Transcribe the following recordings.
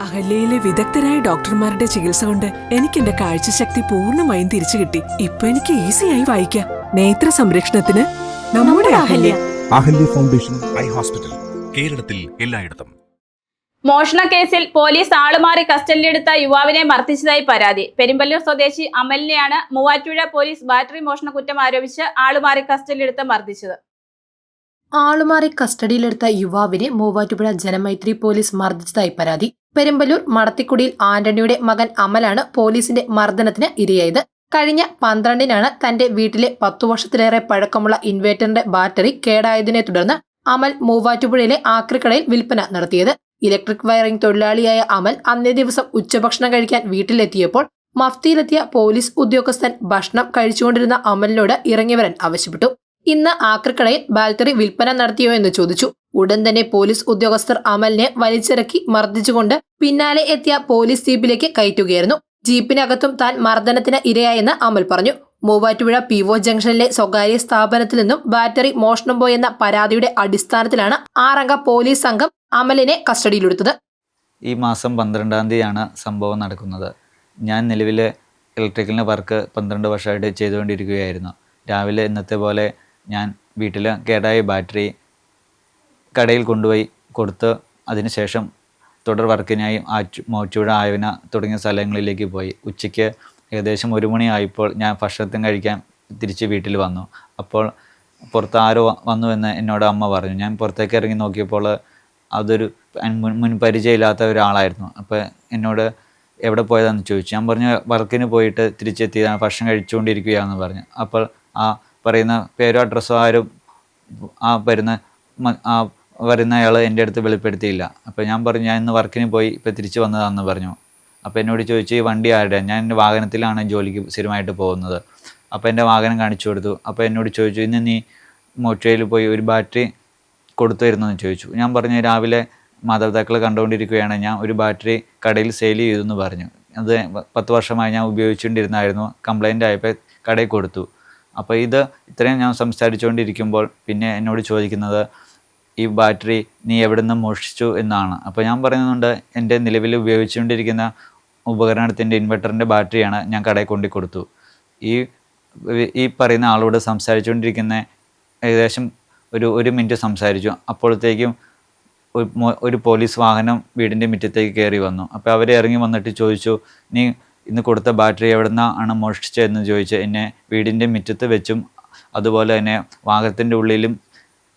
അഹല്യയിലെ വിദഗ്ധരായ ഡോക്ടർമാരുടെ ചികിത്സ കൊണ്ട് എനിക്ക് എന്റെ കാഴ്ചശക്തി പൂർണമായും തിരിച്ചു കിട്ടി. ഇപ്പൊ എനിക്ക് ഈസിയായി വായിക്കാം. നേത്ര സംരക്ഷണത്തിന് നമ്മുടെ Ahalya. Ahalya foundation eye hospital കേരളത്തിൽ എല്ലായിടത്തും. മോഷണ കേസിൽ പോലീസ് ആളുമാറി കസ്റ്റഡിയിലെടുത്ത യുവാവിനെ മർദ്ദിച്ചതായി പരാതി. പെരുമ്പല്ലൂർ സ്വദേശി അമലിനെയാണ് മൂവാറ്റുപുഴ പോലീസ് ബാറ്ററി മോഷണ കുറ്റം ആരോപിച്ച് ആളുമാറി കസ്റ്റഡിയിലെടുത്ത് മർദ്ദിച്ചത്. ആളുമാറി കസ്റ്റഡിയിലെടുത്ത യുവാവിനെ മൂവാറ്റുപുഴ ജനമൈത്രി പോലീസ് മർദ്ദിച്ചതായി പരാതി. പെരുമ്പലൂർ മടത്തിക്കുടിയിൽ ആന്റണിയുടെ മകൻ അമലാണ് പോലീസിന്റെ മർദ്ദനത്തിന് ഇരയായത്. കഴിഞ്ഞ പന്ത്രണ്ടിനാണ് തന്റെ വീട്ടിലെ പത്തു വർഷത്തിലേറെ പഴക്കമുള്ള ഇൻവേർട്ടറിന്റെ ബാറ്ററി കേടായതിനെ തുടർന്ന് അമൽ മൂവാറ്റുപുഴയിലെ ആക്രിക്കടയിൽ വിൽപ്പന നടത്തിയത്. ഇലക്ട്രിക് വയറിംഗ് തൊഴിലാളിയായ അമൽ അന്നേ ദിവസം ഉച്ചഭക്ഷണം കഴിക്കാൻ വീട്ടിലെത്തിയപ്പോൾ മഫ്തിയിലെത്തിയ പോലീസ് ഉദ്യോഗസ്ഥൻ ഭക്ഷണം കഴിച്ചുകൊണ്ടിരുന്ന അമലിനോട് ഇറങ്ങിവരൻ ആവശ്യപ്പെട്ടു. ഇന്ന് ആക്രിക്കടയിൽ ബാറ്ററി വിൽപ്പന നടത്തിയോ എന്ന് ചോദിച്ചു. ഉടൻ തന്നെ പോലീസ് ഉദ്യോഗസ്ഥർ അമലിനെ വലിച്ചിറക്കി മർദ്ദിച്ചുകൊണ്ട് പിന്നാലെ എത്തിയ പോലീസ് ജീപ്പിലേക്ക് കയറ്റുകയായിരുന്നു. ജീപ്പിനകത്തും താൻ മർദ്ദനത്തിന് ഇരയായെന്ന് അമൽ പറഞ്ഞു. മൂവാറ്റുപുഴ പി ഒ ജംഗ്ഷനിലെ സ്വകാര്യ സ്ഥാപനത്തിൽ നിന്നും ബാറ്ററി മോഷണം പോയെന്ന പരാതിയുടെ അടിസ്ഥാനത്തിലാണ് ആറംഗ പോലീസ് സംഘം അമലിനെ കസ്റ്റഡിയിലെടുത്തത്. ഈ മാസം പന്ത്രണ്ടാം തീയതിയാണ് സംഭവം നടക്കുന്നത്. ഞാൻ നിലവിലെ ഇലക്ട്രിക്കലിന്റെ വർക്ക് പന്ത്രണ്ട് വർഷമായിട്ട് ചെയ്തുകൊണ്ടിരിക്കുകയായിരുന്നു. രാവിലെ ഇന്നത്തെ പോലെ ഞാൻ വീട്ടിൽ കേടായ ബാറ്ററി കടയിൽ കൊണ്ടുപോയി കൊടുത്ത് അതിനുശേഷം തുടർ വർക്കിനായി ആറ്റു മോച്ചുഴ ആയവന തുടങ്ങിയ സ്ഥലങ്ങളിലേക്ക് പോയി. ഉച്ചയ്ക്ക് ഏകദേശം ഒരു മണിയായപ്പോൾ ഞാൻ ഭക്ഷണത്തിന് കഴിക്കാൻ തിരിച്ച് വീട്ടിൽ വന്നു. അപ്പോൾ പുറത്ത് ആരോ വന്നു എന്ന് എന്നോട് അമ്മ പറഞ്ഞു. ഞാൻ പുറത്തേക്ക് ഇറങ്ങി നോക്കിയപ്പോൾ അതൊരു മുൻ മുൻ പരിചയമില്ലാത്ത ഒരാളായിരുന്നു. അപ്പോൾ എന്നോട് എവിടെ പോയതാണെന്ന് ചോദിച്ചു. ഞാൻ പറഞ്ഞു വർക്കിന് പോയിട്ട് തിരിച്ചെത്തിയതാണ് ഭക്ഷണം കഴിച്ചുകൊണ്ടിരിക്കുകയാണെന്ന് പറഞ്ഞു. അപ്പോൾ ആ പറയുന്ന പേരോ അഡ്രസ്സോ ആരും ആ വരുന്ന ആ വരുന്ന അയാൾ എന്റെ അടുത്ത് വെളിപ്പെടുത്തിയില്ല. അപ്പോൾ ഞാൻ പറഞ്ഞു ഞാൻ ഇന്ന് വർക്കിന് പോയി ഇപ്പോൾ തിരിച്ചു വന്നതാണെന്ന് പറഞ്ഞു. അപ്പോൾ എന്നോട് ചോദിച്ചു ഈ വണ്ടി ആരുടെ? ഞാൻ എന്റെ വാഹനത്തിലാണ് ജോലിക്ക് സ്ഥിരമായിട്ട് പോകുന്നത്. അപ്പോൾ എന്റെ വാഹനം കാണിച്ചു കൊടുത്തു. അപ്പോൾ എന്നോട് ചോദിച്ചു ഇന്ന് നീ മോട്ടോയിൽ പോയി ഒരു ബാറ്ററി കൊടുത്തു തരുന്നതെന്ന് ചോദിച്ചു. ഞാൻ പറഞ്ഞു രാവിലെ മാതാപിതാക്കൾ കണ്ടുകൊണ്ടിരിക്കുകയാണ്. ഞാൻ ഒരു ബാറ്ററി കടയിൽ സെയിൽ ചെയ്തു എന്ന് പറഞ്ഞു. അത് പത്ത് വർഷമായി ഞാൻ ഉപയോഗിച്ചുകൊണ്ടിരുന്നായിരുന്നു. കംപ്ലൈന്റ് ആയപ്പോൾ കടയിൽ കൊടുത്തു. അപ്പോൾ ഇത് ഇത്രയും ഞാൻ സംസാരിച്ചുകൊണ്ടിരിക്കുമ്പോൾ പിന്നെ എന്നോട് ചോദിക്കുന്നത് ഈ ബാറ്ററി നീ എവിടെ നിന്ന് മോഷിച്ചു എന്നാണ്? അപ്പോൾ ഞാൻ പറയുന്നുണ്ട് എന്റെ നിലവിൽ ഉപയോഗിച്ചുകൊണ്ടിരിക്കുന്ന ഉപകരണത്തിന്റെ ഇൻവെർട്ടറിന്റെ ബാറ്ററിയാണ് ഞാൻ കടയിൽ കൊണ്ടു കൊടുത്തു. ഈ ഈ പറയുന്ന ആളോട് സംസാരിച്ചുകൊണ്ടിരിക്കുന്ന ഏകദേശം ഒരു ഒരു മിനിറ്റ് സംസാരിച്ചു. അപ്പോഴത്തേക്കും ഒരു പോലീസ് വാഹനം വീടിന്റെ മുറ്റത്തേക്ക് കയറി വന്നു. അപ്പോൾ അവരെ ഇറങ്ങി വന്നിട്ട് ചോദിച്ചു നീ ഇന്ന് കൊടുത്ത ബാറ്ററി എവിടെ നിന്നാണ് മോഷ്ടിച്ചതെന്ന് ചോദിച്ച് എന്നെ വീടിന്റെ മുറ്റത്ത് വെച്ചും അതുപോലെ തന്നെ വാഹനത്തിന്റെ ഉള്ളിലും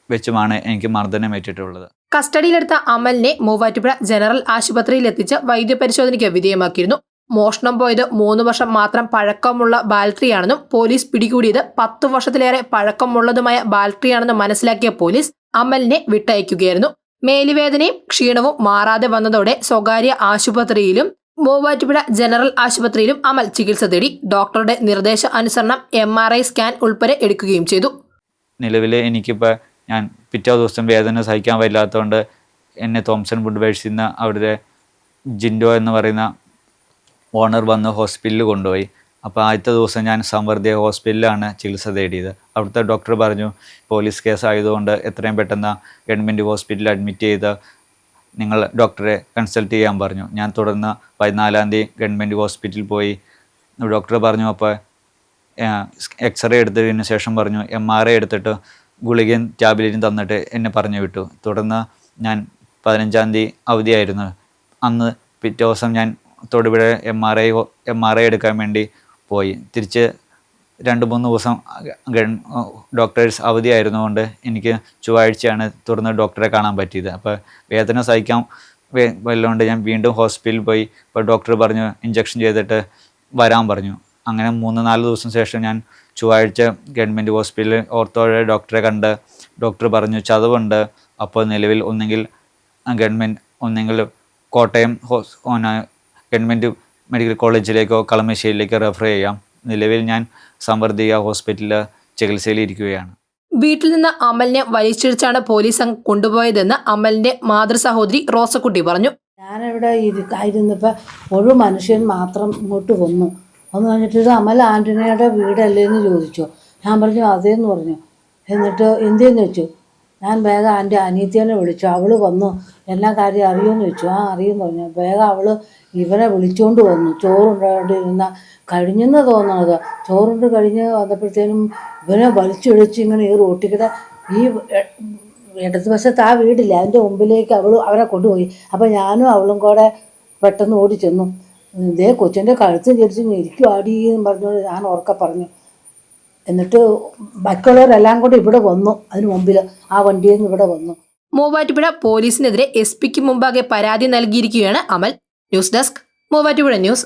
വെച്ചുമാണ് എനിക്ക് മർദ്ദനം ഏറ്റിട്ടുള്ളത്. കസ്റ്റഡിയിലെടുത്ത അമലിനെ മൂവാറ്റുപുഴ ജനറൽ ആശുപത്രിയിൽ എത്തിച്ച് വൈദ്യപരിശോധനയ്ക്ക് വിധേയമാക്കിയിരുന്നു. മോഷണം പോയത് മൂന്ന് വർഷം മാത്രം പഴക്കമുള്ള ബാറ്ററിയാണെന്നും പോലീസ് പിടികൂടിയത് പത്തു വർഷത്തിലേറെ പഴക്കമുള്ളതുമായ ബാറ്ററിയാണെന്ന് മനസ്സിലാക്കിയ പോലീസ് അമലിനെ വിട്ടയക്കുകയായിരുന്നു. മേലുവേദനയും ക്ഷീണവും മാറാതെ വന്നതോടെ സ്വകാര്യ ആശുപത്രിയിലും മൂവാറ്റുപുഴ ജനറൽ ആശുപത്രിയിലും അമൽ ചികിത്സ തേടി ഡോക്ടറുടെ നിർദ്ദേശ അനുസരണം എം ആർ ഐ സ്കാൻ ഉൾപ്പെടെ എടുക്കുകയും ചെയ്തു. നിലവിൽ എനിക്കിപ്പോൾ ഞാൻ പിറ്റേ ദിവസം വേദന സഹിക്കാൻ വയ്യാത്തതുകൊണ്ട് എന്നെ തോംസൺ വുഡ് വേഴ്സിൽ നിന്ന് അവിടുത്തെ ജിൻഡോ എന്ന് പറയുന്ന ഓണർ വന്ന് ഹോസ്പിറ്റലിൽ കൊണ്ടുപോയി. അപ്പോൾ ആദ്യത്തെ ദിവസം ഞാൻ സംവർദ്ധിയ ഹോസ്പിറ്റലിലാണ് ചികിത്സ തേടിയത്. അവിടുത്തെ ഡോക്ടർ പറഞ്ഞു പോലീസ് കേസ് ആയതുകൊണ്ട് എത്രയും പെട്ടെന്ന് ഗവൺമെന്റ് ഹോസ്പിറ്റലിൽ അഡ്മിറ്റ് ചെയ്ത് നിങ്ങൾ ഡോക്ടറെ കൺസൾട്ട് ചെയ്യാൻ പറഞ്ഞു. ഞാൻ തുടർന്ന് പതിനാലാം തീയതി ഗവൺമെന്റ് ഹോസ്പിറ്റലിൽ പോയി. ഡോക്ടർ പറഞ്ഞു അപ്പോൾ എക്സ്റേ എടുത്തതിന് ശേഷം പറഞ്ഞു എം ആർ ഐ എടുത്തിട്ട് ഗുളികയും ടാബ്ലറ്റും തന്നിട്ട് എന്നെ പറഞ്ഞു വിട്ടു. തുടർന്ന് ഞാൻ പതിനഞ്ചാം തീയതി അവധിയായിരുന്നു. അന്ന് പിറ്റേ ദിവസം ഞാൻ Thodupuzha M R I M R I എടുക്കാൻ വേണ്ടി പോയി. തിരിച്ച് രണ്ട് മൂന്ന് ദിവസം ഡോക്ടേഴ്സ് അവധിയായിരുന്നുകൊണ്ട് എനിക്ക് ചൊവ്വാഴ്ചയാണ് തുറന്ന് ഡോക്ടറെ കാണാൻ പറ്റിയത്. അപ്പോൾ വേദന സഹിക്കാൻ വല്ലതുകൊണ്ട് ഞാൻ വീണ്ടും ഹോസ്പിറ്റലിൽ പോയി ഇപ്പോൾ ഡോക്ടർ പറഞ്ഞു ഇഞ്ചക്ഷൻ ചെയ്തിട്ട് വരാൻ പറഞ്ഞു. അങ്ങനെ മൂന്ന് നാല് ദിവസം ശേഷം ഞാൻ ചൊവ്വാഴ്ച ഗവൺമെന്റ് ഹോസ്പിറ്റലിൽ ഓർത്തോയുടെ ഡോക്ടറെ കണ്ട് ഡോക്ടർ പറഞ്ഞു ചതവുണ്ട്. അപ്പോൾ നിലവിൽ ഒന്നെങ്കിൽ ഗവൺമെന്റ് ഒന്നെങ്കിൽ കോട്ടയം ഹോസ് ഗവൺമെന്റ് മെഡിക്കൽ കോളേജിലേക്കോ കളമശ്ശേരിയിലേക്കോ റെഫർ ചെയ്യാം. നിലവിൽ ഞാൻ സമൃദ്ധിക ഹോസ്പിറ്റലിൽ ചികിത്സയിലിരിക്കുകയാണ് വീട്ടിൽ നിന്ന് അമലിനെ വലിച്ചിഴിച്ചാണ് പോലീസ് കൊണ്ടുപോയതെന്ന് അമലിന്റെ മാതൃ സഹോദരി റോസക്കുട്ടി പറഞ്ഞു. ഞാനിവിടെ ഇരുന്നിപ്പോൾ ഒരു മനുഷ്യൻ മാത്രം ഇങ്ങോട്ട് വന്നു. ഒന്ന് കഴിഞ്ഞിട്ട് ഇത് അമൽ ആന്റണിയുടെ വീടല്ലേ എന്ന് ചോദിച്ചു. ഞാൻ പറഞ്ഞു അതേന്ന് പറഞ്ഞു. എന്നിട്ട് എന്തേന്ന് വെച്ചു? ഞാൻ വേഗം എന്റെ അനീത്തിയനെ വിളിച്ചു. അവൾ വന്നു. എല്ലാ കാര്യം അറിയുമെന്ന് ചോദിച്ചു ആ അറിയുമെന്ന് പറഞ്ഞു. വേഗം അവൾ ഇവനെ വിളിച്ചുകൊണ്ട് വന്നു. ചോറുണ്ടായിരുന്ന കഴിഞ്ഞെന്ന് തോന്നണത്. ചോറുണ്ട് കഴിഞ്ഞ് വന്നപ്പോഴത്തേനും ഇവനെ വലിച്ചൊഴിച്ച് ഇങ്ങനെ ഈ റോട്ടിക്കിടെ ഈ ഇടതുവശത്ത് ആ വീടില്ല. അതിന്റെ മുമ്പിലേക്ക് അവൾ അവരെ കൊണ്ടുപോയി. അപ്പോൾ ഞാനും അവളും കൂടെ പെട്ടെന്ന് ഓടി ചെന്നു ഇതേ കൊച്ചിന്റെ കഴുത്തും ചരിച്ചും ഇരിക്കും ആടി എന്ന് പറഞ്ഞുകൊണ്ട് ഞാൻ ഉറക്കെ പറഞ്ഞു. എന്നിട്ട് ബാക്കിയുള്ളവരെല്ലാം കൂടി ഇവിടെ വന്നു. അതിന് മുമ്പിൽ ആ വണ്ടിയിൽ നിന്ന് ഇവിടെ വന്നു. മൂവാറ്റുപുഴ പോലീസിനെതിരെ എസ് പിക്ക് മുമ്പാകെ പരാതി നൽകിയിരിക്കുകയാണ് Amal. News desk Muvattupuzha news.